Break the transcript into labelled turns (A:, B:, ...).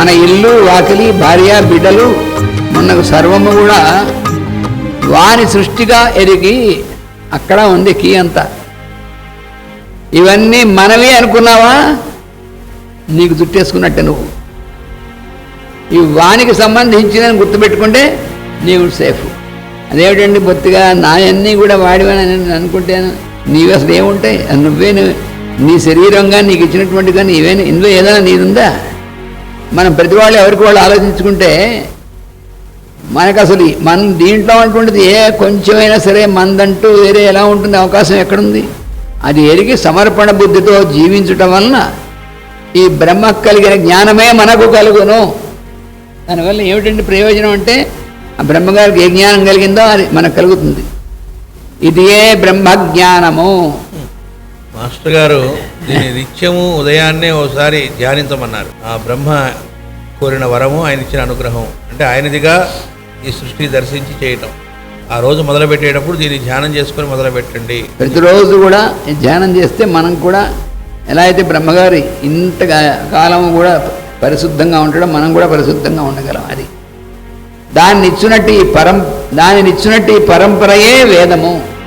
A: మన ఇల్లు వాకిలి భార్య బిడ్డలు మనకు సర్వము కూడా వాని సృష్టిగా ఎరిగి అక్కడ ఉంది కీ అంతా. ఇవన్నీ మనవి అనుకున్నావా? నీకు చుట్టేసుకున్నట్టే నువ్వు. ఈ వానికి సంబంధించిందని గుర్తుపెట్టుకుంటే నీవు సేఫ్. అదేమిటండి బొత్తిగా? నాయన్నీ కూడా వాడివని నేను నీవి నీవు అసలు ఏముంటాయి నువ్వే నువ్వు- నీ శరీరంగా నీకు ఇచ్చినటువంటి కానీ ఇవే ఇందులో ఏదైనా నీదుందా? మనం ప్రతి వాళ్ళు ఎవరికి వాళ్ళు ఆలోచించుకుంటే మనకు అసలు మన దీంట్లో అటువంటిది ఏ కొంచెమైనా సరే మందంటూ వేరే ఎలా ఉంటుంది అవకాశం ఎక్కడుంది? అది ఎరిగి సమర్పణ బుద్ధితో జీవించటం వలన ఈ బ్రహ్మ కలిగిన జ్ఞానమే మనకు కలుగును. దానివల్ల ఏమిటంటే ప్రయోజనం అంటే ఆ బ్రహ్మగారికి ఏ జ్ఞానం కలిగిందో అది మనకు కలుగుతుంది. ఇది ఏ బ్రహ్మ జ్ఞానము
B: మాస్టర్ గారు దీన్ని నిత్యము ఉదయాన్నే ఓసారి ధ్యానించమన్నారు. ఆ బ్రహ్మ కోరిన వరము ఆయన ఇచ్చిన అనుగ్రహం. అంటే ఆయనదిగా ఈ సృష్టి దర్శించి చేయటం. ఆ రోజు మొదలుపెట్టేటప్పుడు దీన్ని ధ్యానం చేసుకొని మొదలుపెట్టండి.
A: ప్రతిరోజు కూడా ధ్యానం చేస్తే మనం కూడా ఎలా అయితే బ్రహ్మగారి ఇంత కాలం కూడా పరిశుద్ధంగా ఉండడం మనం కూడా పరిశుద్ధంగా ఉండగలం అది. దాన్ని ఇచ్చినట్టు ఈ పరం దానిని ఇచ్చినట్టు ఈ పరంపరయే వేదము.